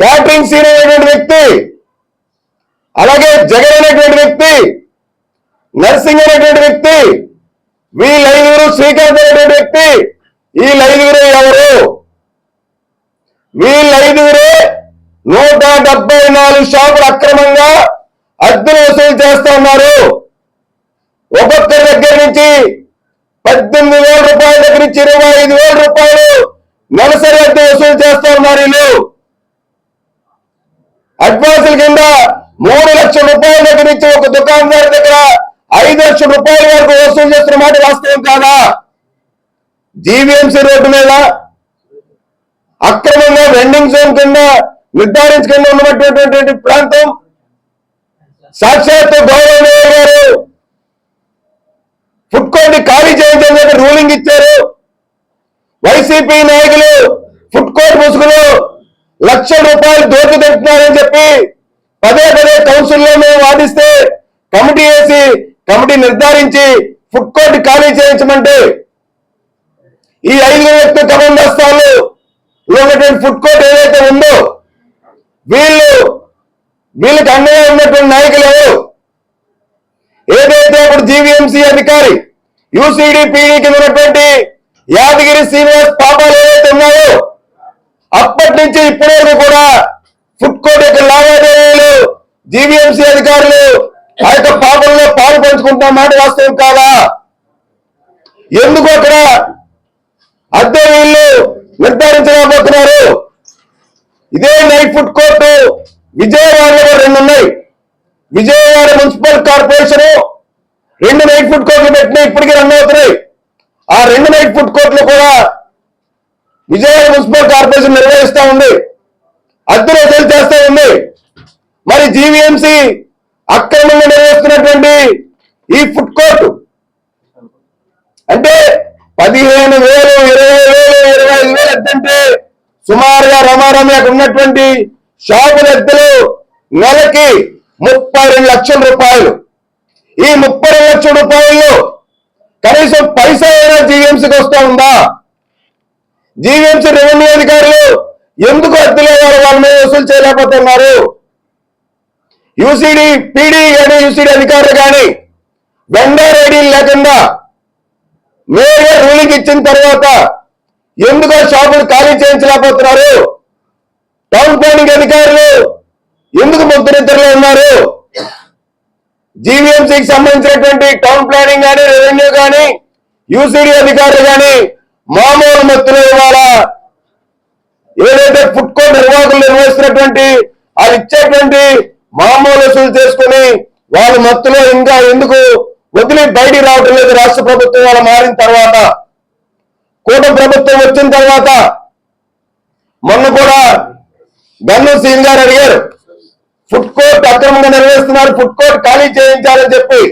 Catering scene అనేటువంటి వ్యక్తి అలాగే జగన్ అనేటువంటి వ్యక్తి నర్సింగ్ అనేటువంటి వ్యక్తి వీళ్ళైదుగురు శ్రీకాంత్ అనేటువంటి వ్యక్తి వీళ్ళైదుగురు ఎవరు? వీళ్ళైదుగురే నూట డెబ్బై నాలుగు షాపులు అక్రమంగా అద్దెలు వసూలు చేస్తా ఉన్నారు. ఒక్కొక్కరి దగ్గర నుంచి పద్దెనిమిది వేల రూపాయల దగ్గర నుంచి ఇరవై ఐదు వేల రూపాయలు నెలసరి అద్దె వసూలు చేస్తా ఉన్నారు వీళ్ళు. అడ్వాన్సుల కింద మూడు లక్షల రూపాయల దగ్గర నుంచి ఒక దుకాణదారు దగ్గర ఐదు లక్షల రూపాయల వరకు వసూలు చేస్తున్న మాట వాస్తవం కాదా? జీవీఎంసీ రోడ్డు మీద అక్రమంగా వెండింగ్ జోన్ కింద నిర్ధారించకుండా ఉన్నటువంటి ప్రాంతం సాక్షాత్ గౌరవ గారు ఫుడ్ కోర్ట్ని ఖాళీ చేయించని చెప్పి రూలింగ్ ఇచ్చారు. వైసీపీ నాయకులు ఫుడ్ కోర్ట్ ముసుగులో లక్ష రూపాయలు దోచి తింటున్నారని చెప్పి పదే పదే కౌన్సిల్లో మేము వాదిస్తే కమిటీ వేసి కమిటీ నిర్ధారించి ఫుడ్ కోర్ట్ ఖాళీ చేయించమంటే ఈ ఐదు వ్యక్తులు కమందస్తాలు ఉన్నటువంటి ఫుడ్ కోర్ట్ ఏదైతే ఉందో వీళ్ళు వీళ్ళకి అండగా ఉన్నటువంటి నాయకులు ఎవరు? ఏదైతే ఇప్పుడు జీవీఎంసీ అధికారి యూసీడీ పీడీ కింద ఉన్నటువంటి యాదగిరి శ్రీనివాస్ పాపాలు ఏవైతే ఉన్నాయో అప్పటి నుంచి ఇప్పటి వరకు కూడా ఫుడ్ కోర్ట్ యొక్క లావాదేవీలు జీవీఎంసీ అధికారులు ఆ యొక్క పాపంలో పాలు పంచుకుంటున్న మాట వాస్తవం కాదా? ఎందుకు అక్కడ అద్దె వీళ్ళు నిర్ధారించలేకపోతున్నారు? ఇదే నైట్ ఫుడ్ కోర్టు విజయవాడలో కూడా రెండు ఉన్నాయి. విజయవాడ మున్సిపల్ కార్పొరేషన్ రెండు నైట్ ఫుడ్ కోర్టులు పెట్టినా ఇప్పటికీ రన్ అవుతున్నాయి. ఆ రెండు నైట్ ఫుడ్ కోర్టులు కూడా విజయవాడ మున్సిపల్ కార్పొరేషన్ నిర్వహిస్తా ఉంది. అద్దె వసూలు చేస్తూ ఉంది. మరి జీవీఎంసీ అక్రమంగా నిర్వహిస్తున్నటువంటి ఈ ఫుడ్ కోర్టు అంటే పదిహేను వేలు ఇరవై వేలు ఇరవై ఐదు వేలు ఎత్తంటే సుమారుగా రమారమి అక్కడ ఉన్నటువంటి షాపుల ఎత్తులు నెలకి ముప్పై రెండు లక్షల రూపాయలు. ఈ ముప్పై లక్షల రూపాయలు కనీసం పైసా అయినా జీఎంసీకి వస్తూ ఉందా? జీవీఎంసీ రెవెన్యూ అధికారులు ఎందుకు అద్దెలే వారు వాళ్ళ మీద వసూలు చేయలేకపోతున్నారు? యూసీడీ పీడీ కానీ యూసీడీ అధికారులు కానీ వెండర్ లేకుండా మేయర్ రూలింగ్ ఇచ్చిన తర్వాత ఎందుకు షాపులు ఖాళీ చేయించలేకపోతున్నారు? టౌన్ ప్లానింగ్ అధికారులు ఎందుకు ముగ్గురిద్దరులో ఉన్నారు? జీవీఎంసీకి సంబంధించినటువంటి టౌన్ ప్లానింగ్ కానీ రెవెన్యూ కానీ యూసీడీ అధికారులు కానీ మామూలు మత్తులు ఇవాళ ఏదైతే ఫుడ్ కోర్ట్ నిర్వాహకులు నిర్వహిస్తున్నటువంటి అది ఇచ్చేటువంటి మామూలు వసూలు చేసుకుని వాళ్ళ మత్తులో ఇంకా ఎందుకు వదిలి బయటికి రావటం లేదు రాష్ట్ర ప్రభుత్వం వాళ్ళ మారిన తర్వాత. కూట ప్రభుత్వం వచ్చిన తర్వాత మొన్న కూడా గన్ను సీన్ గారు అడిగారు ఫుడ్ కోర్ట్ అక్రమంగా నిర్వహిస్తున్నారు ఫుడ్ కోర్ట్ ఖాళీ చేయించాలని చెప్పి.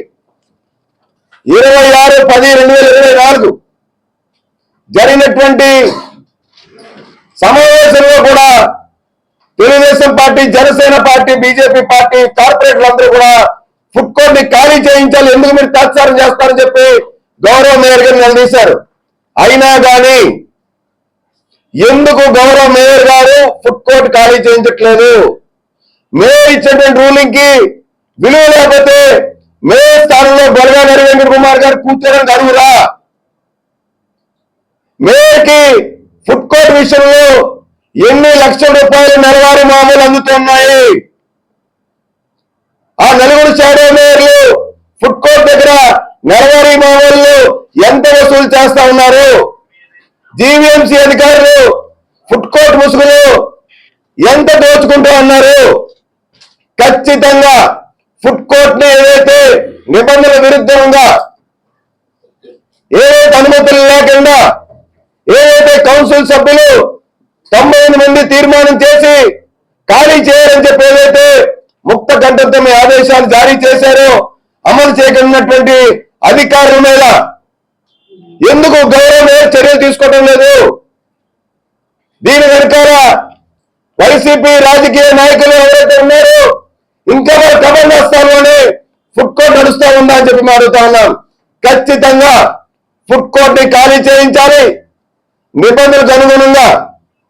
ఇరవై ఆరు పది రెండు వేల ఇరవై నాలుగు జరిగినటువంటి సమావేశంలో కూడా Telugu Desam party Janasena party BJP party కార్పొరేటర్లందరూ కూడా ఫుడ్ కోర్ట్ని ఖాళీ చేయించాలి ఎందుకు మీరు తాత్సారం చేస్తారని చెప్పి గౌరవ మేయర్ గారు నిలదీశారు. అయినా కానీ ఎందుకు గౌరవ మేయర్ గారు ఫుడ్ కోర్ట్ ఖాళీ చేయించట్లేదు? మేయర్ ఇచ్చినటువంటి రూలింగ్కి విలువ లేకపోతే మేయర్ స్థానంలో బలగా నరేంద్ర కుమార్ గారు కూర్చోడానికి అడుగురా మేయర్ ఫుడ్ కోర్ట్ విషయంలో ఎన్ని లక్షల రూపాయలు నెలవారీ మామూలు అందుతున్నాయి? ఆ నలుగురు షాడో మేయర్లు ఫుడ్ కోర్ట్ దగ్గర నెలవారీ మామూలు ఎంత వసూలు చేస్తా ఉన్నారు? జీవీఎంసీ అధికారులు ఫుడ్ కోర్ట్ ముసుగులు ఎంత దోచుకుంటూ ఉన్నారు? ఖచ్చితంగా ఫుడ్ కోర్ట్ని ఏదైతే నిబంధనల విరుద్ధంగా ఏదైతే అనుమతులు లేకుండా కౌన్సిల్ సభ్యులు తొంభై మంది తీర్మానం చేసి ఖాళీ చేయాలని చెప్పి ఏదైతే ముక్త కంఠంతో మీ ఆదేశాలు జారీ చేశారో అమలు చేయగలిగినటువంటి అధికారుల మీద ఎందుకు గౌరవ చర్యలు తీసుకోవడం లేదు? దీని వెనకాల వైసీపీ రాజకీయ నాయకులు ఎవరైతే ఉన్నారో ఇంకా వారు కబంధస్థానంలోనే ఫుడ్ కోర్ట్ నడుస్తా ఉందా అని చెప్పి మేము అడుగుతా ఉన్నాం. ఖచ్చితంగా ఫుడ్ కోర్ట్ని ఖాళీ చేయించాలి. నిబంధనలకు అనుగుణంగా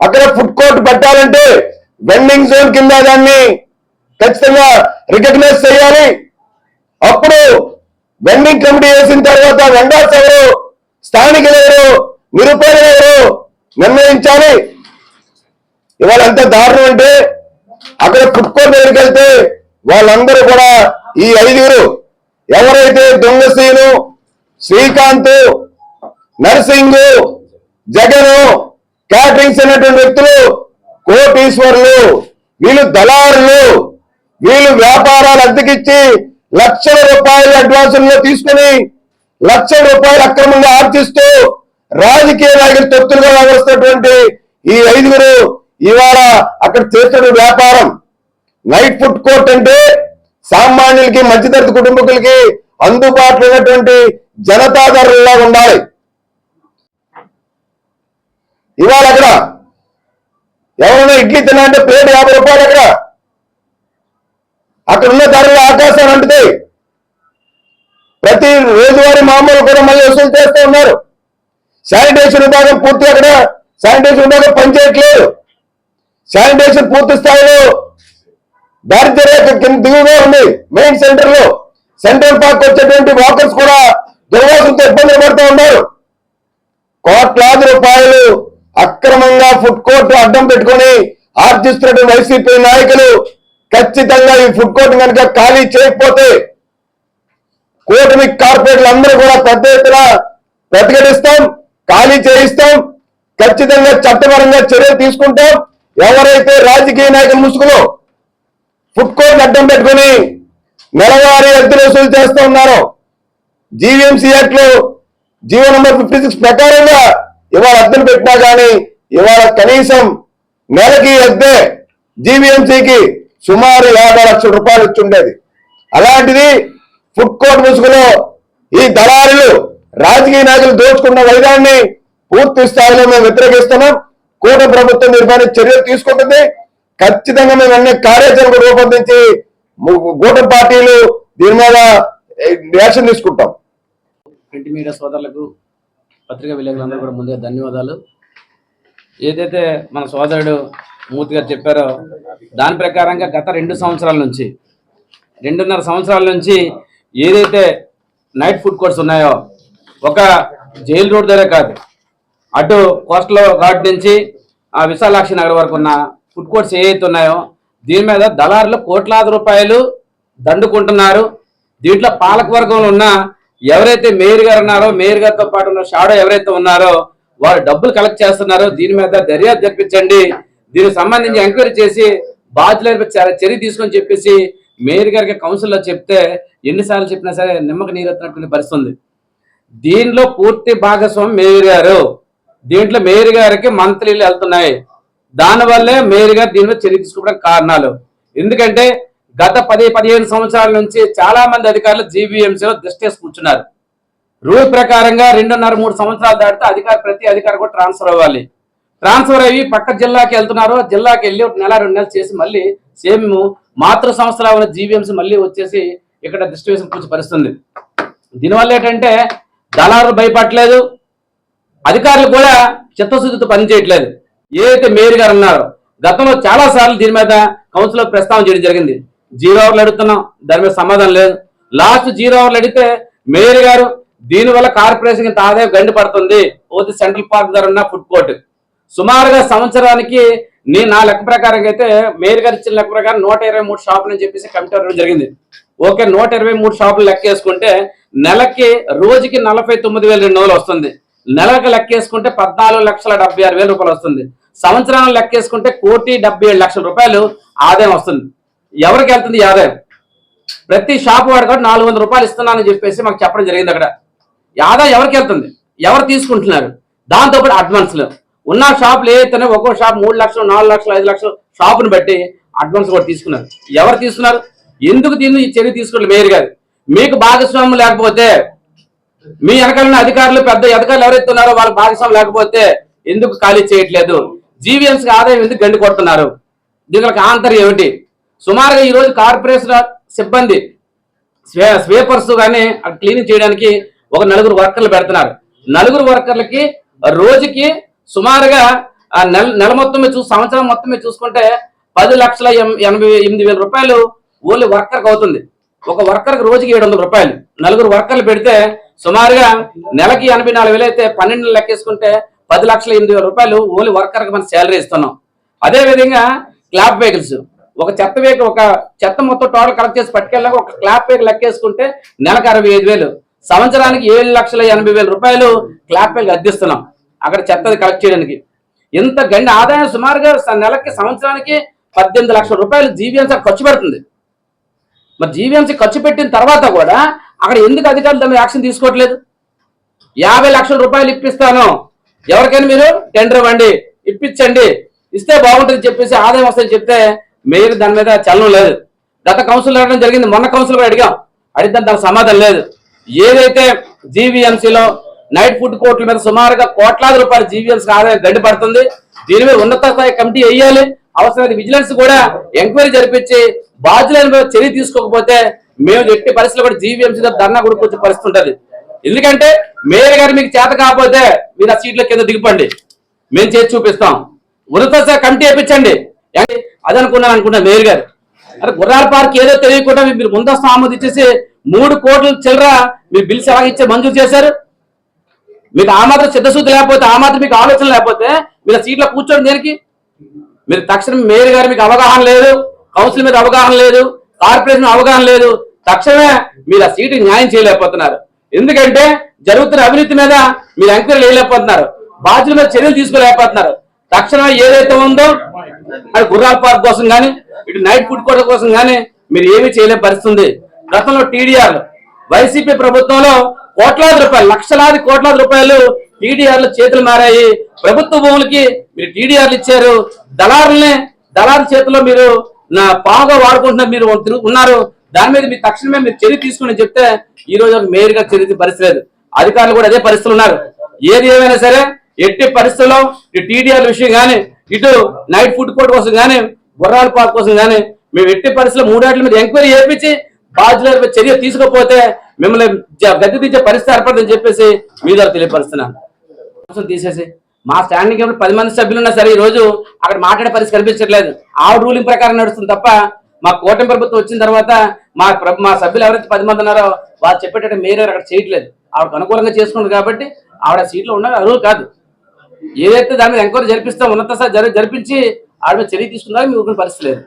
అక్కడ ఫుడ్ కోర్ట్ పెట్టాలంటే వెండింగ్ జోన్ కింద దాన్ని ఖచ్చితంగా రికగ్నైజ్ చేయాలి. అప్పుడు వెండింగ్ కమిటీ వేసిన తర్వాత వెండర్స్ ఎవరు స్థానికులు ఎవరు నిరుపేదలు ఎవరు నిర్ణయించాలి. ఇవాళ ఎంత దారుణం అంటే అక్కడ ఫుడ్ కోర్ట్ దగ్గరికి వెళ్తే వాళ్ళందరూ కూడా ఈ ఐదుగురు ఎవరైతే దొంగసీను శ్రీకాంత్ నర్సింగ్ జగన్ క్యాటరింగ్స్ అనేటువంటి వ్యక్తులు కోటీశ్వర్లు వీళ్ళు దళారులు వీళ్ళు వ్యాపారాలు అద్దెకిచ్చి లక్షల రూపాయలు అడ్వాన్సుల్లో తీసుకుని లక్షల రూపాయలు అక్రమంగా ఆర్జిస్తూ రాజకీయ నాయకులు తొత్తులుగా వ్యవహరిస్తున్నటువంటి ఈ ఐదుగురు ఇవాళ అక్కడ చేస్తున్న వ్యాపారం. నైట్ ఫుడ్ కోర్ట్ అంటే సామాన్యులకి మధ్యతరగతి కుటుంబకులకి అందుబాటులో ఉన్నటువంటి జనతాదరులా ఉండాలి. ఇవాళ అక్కడ ఎవరైనా ఇడ్లీ తినాలంటే ప్లేట్ యాభై రూపాయలు అక్కడ. అక్కడ ఉన్న ధరలు ఆకాశాన్ని అంటుతాయి. ప్రతి రోజువారీ మామూలు కూడా మళ్ళీ వసూలు చేస్తూ ఉన్నారు. శానిటేషన్ విభాగం పూర్తి అక్కడ. శానిటేషన్ విభాగం పనిచేయట్లేదు. శానిటేషన్ పూర్తి స్థాయిలో దారిద్ర్య రేఖ కింద దిగువగా ఉంది. మెయిన్ సెంటర్లో సెంట్రల్ పార్క్ వచ్చేటువంటి వాకర్స్ కూడా దుర్వాసంతో ఇబ్బందులు పడుతూ ఉన్నారు. కోట్లాది రూపాయలు అక్రమంగా ఫుడ్ కోర్టు అడ్డం పెట్టుకొని ఆర్జిస్తున్నటువంటి వైసీపీ నాయకులు ఖచ్చితంగా ఈ ఫుడ్ కోర్టు కనుక ఖాళీ చేయకపోతే కూటమి కార్పొరేట్లు అందరూ కూడా పెద్ద ఎత్తున ప్రతిఘటిస్తాం ఖాళీ చేయిస్తాం ఖచ్చితంగా చట్టపరంగా చర్యలు తీసుకుంటాం. ఎవరైతే రాజకీయ నాయకుల ముసుగులో ఫుడ్ కోర్ట్ అడ్డం పెట్టుకుని నెలవారీ అద్దెలు వసూలు చేస్తూ ఉన్నారు జీవీఎంసీ యాక్ట్లో జీవో నంబర్ ఫిఫ్టీ సిక్స్ ప్రకారంగా ఇవాళ అద్దెలు పెట్టినా కానీ ఇవాళ కనీసం నెలకి అద్దె జీవీఎంసీకి సుమారు యాభై లక్షల రూపాయలు ఇచ్చుండేది అలాంటిది ఫుడ్ కోర్ట్ ముసుగులో ఈ దళారులు రాజకీయ నాయకులు దోచుకున్న వైదాన్ని పూర్తి స్థాయిలో మేము వ్యతిరేకిస్తున్నాం. కూట ప్రభుత్వం నిర్మాణ చర్యలు తీసుకుంటుంది. ఖచ్చితంగా మేము అన్ని కార్యాచరణ రూపొందించి కూట పార్టీలు దీని మీద యాక్షన్ తీసుకుంటాం. ప్రింట్ మీడియా సోదరులకు పత్రికా విలేకరులందరూ కూడా ముందుగా ధన్యవాదాలు. ఏదైతే మన సోదరుడు మూర్తి గారు చెప్పారో దాని ప్రకారంగా గత రెండు సంవత్సరాల నుంచి రెండున్నర సంవత్సరాల నుంచి ఏదైతే నైట్ ఫుడ్ కోర్ట్స్ ఉన్నాయో ఒక జైలు రోడ్ దగ్గర కాదు అటు కోస్టల్ ఘాట్ నుంచి ఆ విశాలాక్షి నగర్ వరకు ఉన్న ఫుడ్ కోర్ట్స్ ఏవైతే ఉన్నాయో దీని మీద దళారులు కోట్లాది రూపాయలు దండుకుంటున్నారు. దీంట్లో పాలక వర్గంలో ఉన్న ఎవరైతే మేయర్ గారు ఉన్నారో మేయర్ గారితో పాటు ఉన్న షాడో ఎవరైతే ఉన్నారో వారు డబ్బులు కలెక్ట్ చేస్తున్నారో. దీని మీద దర్యాప్తు జరిపించండి. దీనికి సంబంధించి ఎంక్వైరీ చేసి బాధ్యులపై చర్య చర్య తీసుకొని చెప్పేసి మేయర్ గారికి కౌన్సిల్లో చెప్తే ఎన్నిసార్లు చెప్పినా సరే నిమ్మక నీరెత్తినటువంటి పరిస్థితి ఉంది. దీనిలో పూర్తి భాగస్వామి మేయర్ గారు. దీంట్లో మేయర్ గారికి మంత్లీలు వెళ్తున్నాయి. దానివల్లే మేయర్ గారు దీని మీద చర్య తీసుకోవడానికి కారణాలు. ఎందుకంటే గత పది పదిహేను సంవత్సరాల నుంచి చాలా మంది అధికారులు జీబీఎంసీలో దృష్టి కూర్చున్నారు. రూల్ ప్రకారంగా రెండున్నర మూడు సంవత్సరాలు దాటితే అధికారి ప్రతి అధికారి కూడా ట్రాన్స్ఫర్ అవ్వాలి. ట్రాన్స్ఫర్ అయ్యి పక్క జిల్లాకి వెళ్తున్నారు. జిల్లాకి వెళ్ళి ఒక నెల రెండు నెలలు చేసి మళ్ళీ సేమ్ మాతృ సంస్థలో ఉన్న జీవీఎంసీ మళ్ళీ వచ్చేసి ఇక్కడ దృష్టి వేసి కూర్చో పరిస్థితుంది. దీనివల్ల ఏంటంటే దళారులు భయపడలేదు అధికారులు కూడా చిత్తశుద్ధితో పనిచేయట్లేదు ఏదైతే మేయర్ గారు అన్నారో గతంలో చాలా సార్లు దీని మీద కౌన్సిల్ ప్రస్తావన చేయడం జరిగింది. జీరో అవర్లు అడుగుతున్నాం దాని మీద సమాధానం లేదు. లాస్ట్ జీరో అవర్లు అడిగితే మేయర్ గారు దీని వల్ల కార్పొరేషన్ ఇంత ఆదాయం గండి పడుతుంది. పోతే సెంట్రల్ పార్క్ దగ్గర ఉన్న ఫుడ్ కోర్ట్. సుమారుగా సంవత్సరానికి నీ నా లెక్క ప్రకారం అయితే మేయర్ గారు ఇచ్చిన లెక్క ప్రకారం నూట ఇరవై మూడు షాపులు అని చెప్పేసి కమిటీ అవ్వడం జరిగింది. ఓకే నూట ఇరవై మూడు షాపులు లెక్క వేసుకుంటే నెలకి రోజుకి నలభై తొమ్మిది వేల రెండు వందలు వస్తుంది. నెలకు లెక్క వేసుకుంటే పద్నాలుగు లక్షల డెబ్బై ఆరు వేల రూపాయలు వస్తుంది. సంవత్సరానికి లెక్క వేసుకుంటే కోటి డెబ్బై ఏడు లక్షల రూపాయలు ఆదాయం వస్తుంది. ఎవరికి వెళ్తుంది ఆదాయం ప్రతి షాప్ వాడు కూడా నాలుగు వందల రూపాయలు ఇస్తున్నానని చెప్పేసి మాకు చెప్పడం జరిగింది అక్కడ. ఈ ఆదాయం ఎవరికి వెళ్తుంది? ఎవరు తీసుకుంటున్నారు? దాంతోపాటు అడ్వాన్స్లు ఉన్న షాపులు ఏదైతేనే ఒక్కో షాప్ మూడు లక్షలు నాలుగు లక్షలు ఐదు లక్షలు షాపును బట్టి అడ్వాన్స్ కూడా తీసుకున్నారు. ఎవరు తీసుకున్నారు? ఎందుకు దీన్ని ఈ చర్య తీసుకోవాలి మేయర్ గారు మీకు భాగస్వామ్యం లేకపోతే మీ వెనకాల అధికారులు పెద్ద అధికారులు ఎవరైతే ఉన్నారో వాళ్ళకి భాగస్వామ్యం లేకపోతే ఎందుకు ఖాళీ చేయట్లేదు? జీవిఎంస్కి ఆదాయం ఎందుకు గండి కొడుతున్నారు? దీనికి ఆంతర్యం ఏమిటి? సుమారుగా ఈ రోజు కార్పొరేషన్ సిబ్బంది స్వే స్వీపర్స్ కానీ క్లీనింగ్ చేయడానికి ఒక నలుగురు వర్కర్లు పెడుతున్నారు. నలుగురు వర్కర్లకి రోజుకి సుమారుగా ఆ నెల నెల మొత్తం మీద చూ సంవత్సరం మొత్తం మీద చూసుకుంటే పది లక్షల ఎం- ఎనభై ఎనిమిది వేల రూపాయలు ఓన్లీ వర్కర్కి అవుతుంది. ఒక వర్కర్కి రోజుకి ఏడు వందల రూపాయలు. నలుగురు వర్కర్లు పెడితే సుమారుగా నెలకి ఎనభై నాలుగు వేలు అయితే పన్నెండు లెక్కేసుకుంటే పది లక్షల ఎనిమిది వేల రూపాయలు ఓన్లీ వర్కర్కి మనం శాలరీ ఇస్తున్నాం. అదే విధంగా క్లాప్ వెహికల్స్. ఒక చెత్త వేక ఒక చెత్త మొత్తం టోటల్ కలెక్ట్ చేసి పట్టుకెళ్ళాక ఒక క్లాప్ వెహికల్ లెక్కేసుకుంటే నెలకు అరవై ఐదు వేలు. సంవత్సరానికి ఏడు లక్షల ఎనభై వేల రూపాయలు క్లాప్ వెహికల్ అద్దిస్తున్నాం అక్కడ చెత్తది కలెక్ట్ చేయడానికి. ఇంత గండి ఆదాయం సుమారుగా స- నెలకి సంవత్సరానికి పద్దెనిమిది లక్షల రూపాయలు జీవీఎంసీ ఖర్చు పెడుతుంది. మరి జీవీఎంసీ ఖర్చు పెట్టిన తర్వాత కూడా అక్కడ ఎందుకు అధికారులు తమ యాక్షన్ తీసుకోవట్లేదు? యాభై లక్షల రూపాయలు ఇప్పిస్తాను. ఎవరికైనా మీరు టెండర్ ఇవ్వండి ఇప్పించండి. ఇస్తే బాగుంటుంది చెప్పేసి ఆదాయం వస్తుందని చెప్తే మీరు దాని మీద చలనం లేదు. గత కౌన్సిల్ అడగడం జరిగింది. మొన్న కౌన్సిల్ కూడా అడిగాం. అడిగితే దానికి సమాధానం లేదు. ఏదైతే జీవీఎంసీలో నైట్ ఫుడ్ కోర్టుల మీద సుమారుగా కోట్లాది రూపాయలు జీవీఎంసీ ఆదాయం గడ్డి పడుతుంది. దీని మీద ఉన్నత స్థాయి కమిటీ వేయాలి. అవసరమైన విజిలెన్స్ కూడా ఎంక్వైరీ జరిపించి బాధ్యులైన మీద చర్య తీసుకోకపోతే మేము ఎట్టి పరిస్థితుల్లో కూడా జీవీఎంసీ ధర్నా కూడా వచ్చే పరిస్థితి ఉంటుంది. ఎందుకంటే మేయర్ గారు మీకు చేత కాకపోతే మీరు ఆ సీట్ల కింద దిగిపండి. మేము చేసి చూపిస్తాం. ఉన్నత స్థాయి కమిటీ వేయించండి. అదనుకున్నాను అది అనుకున్నాను అనుకున్నా మేయర్ గారు. అరే గుర్రాల పార్క్ ఏదో తెలియకుండా మీరు ముందస్తు ఆమోది ఇచ్చేసి మూడు కోట్ల చిల్లర మీ బిల్స్ ఎలాగిచ్చే ఇచ్చే మంజూరు చేశారు? మీకు ఆ మాత్రం చిత్తశుద్ధి లేకపోతే ఆ మాత్రం మీకు ఆలోచన లేకపోతే మీరు సీట్లో కూర్చోండి దేనికి? మీరు తక్షణం మేయర్ గారు మీకు అవగాహన లేదు కౌన్సిల్ మీద అవగాహన లేదు కార్పొరేషన్ అవగాహన లేదు తక్షణమే మీరు ఆ సీటు న్యాయం చేయలేకపోతున్నారు. ఎందుకంటే జరుగుతున్న అవినీతి మీద మీరు ఎంక్వైరీ చేయలేకపోతున్నారు. బాధ్యుల మీద చర్యలు తీసుకోలేకపోతున్నారు. తక్షణమే ఏదైతే ఉందో అది గుర్రాల పార్క్ కోసం కానీ ఇటు నైట్ ఫుడ్ కోర్ట్ కోసం కానీ మీరు ఏమీ చేయలేని పరిస్థితి ఉంది. గతంలో టీడీఆర్ వైసీపీ ప్రభుత్వంలో కోట్లాది రూపాయలు లక్షలాది కోట్లాది రూపాయలు టీడీఆర్లు చేతులు మారాయి. ప్రభుత్వ భూములకి మీరు టీడీఆర్లు ఇచ్చారు. దళారుల్ని దళారు చేతిలో మీరు నా పావుగా వాడుకుంటున్నారు మీరు ఉన్నారు. దాని మీద మీరు తక్షణమే మీరు చర్య తీసుకుని చెప్తే ఈ రోజు మేయర్గా చర్య పరిస్థితి లేదు. అధికారులు కూడా అదే పరిస్థితులు ఉన్నారు. ఏది ఏమైనా సరే ఎట్టి పరిస్థితుల్లో ఇటు టీడీఆర్ విషయం కానీ ఇటు నైట్ ఫుడ్ కోర్ట్ కోసం కానీ గుర్రాల పార్క్ కోసం కానీ మేము ఎట్టి పరిస్థితుల్లో మూడేళ్ళ మీద ఎంక్వైరీ చేపించి బాధ్యులపై చర్య తీసుకోకపోతే మిమ్మల్ని గద్దె తీసే పరిస్థితి ఏర్పడదని చెప్పేసి మీ ద్వారా తెలియపరుస్తున్నాను. తీసేసి మా స్టాండింగ్ కమిటీ పది మంది సభ్యులు ఉన్నా సరే ఈ రోజు అక్కడ మాట్లాడే పరిస్థితి కనిపించట్లేదు. ఆ రూలింగ్ ప్రకారం నడుస్తుంది తప్ప మా కూటమి ప్రభుత్వం వచ్చిన తర్వాత మా ప్ర- మా సభ్యులు ఎవరైతే పది మంది ఉన్నారో వాళ్ళు చెప్పేటట్టు మేరే అక్కడ చేయట్లేదు. ఆవిడకు అనుకూలంగా చేసుకున్నారు కాబట్టి ఆవిడ సీట్లో ఉన్న అరువు కాదు. ఏదైతే దాని మీద ఎంక్వైరీ జరిపిస్తాం ఉన్నత స్థాయి జరిపించి ఆడ మీద చర్య తీసుకున్నారో మీకు పరిస్థితి లేదు.